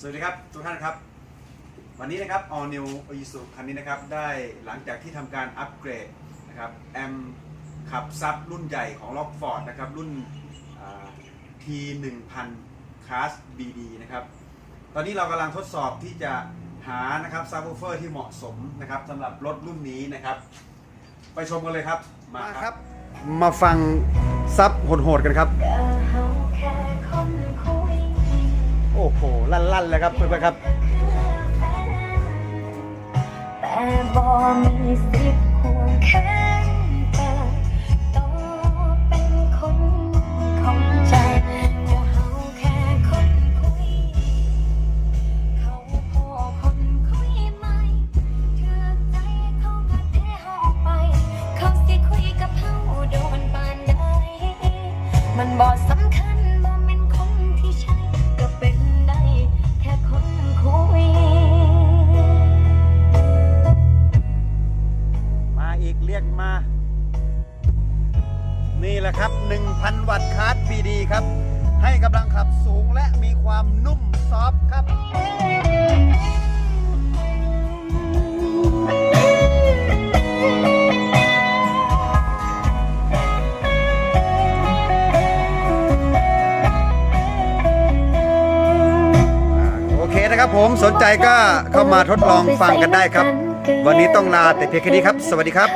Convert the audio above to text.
สวัสดีครับทุกท่านครับ วันนี้นะครับ All New i s u คันนี้นะครับ ได้หลังจากที่ทำการอัปเกรดนะครับแอมขับซับรุ่นใหญ่ของ Rockford นะครับ รุ่นอ่า T1000 Class BD นะครับ ตอนนี้เรากำลังทดสอบที่จะหานะครับซับ w ูเฟอร์ที่เหมาะสมนะครับสำหรับรถรุ่นนี้นะครับ ไปชมกันเลยครับ มาครับ มาฟังซับโหดๆกันครับ ลั่นเลยครับเพื่อนๆครับแต่บ่มีสิทธิ์ห่วงแค้นกันต้อเป็นคนของใจก็เฮาแค่คนคุย เขาพอคนคุยใหมเถื่อใจเขาก็เทเฮาไป เขาสิคุยกับเฮาโดนปานใดมันบ่สำ มา นี่แหละครับ 1,000 วัตต์คาร์ด BD ครับ ให้กำลังขับสูงและมีความนุ่มซอฟครับโอเคนะครับผมสนใจก็เข้ามาทดลองฟังกันได้ครับ วันนี้ต้องลาแต่เพียงแค่นี้ครับ สวัสดีครับ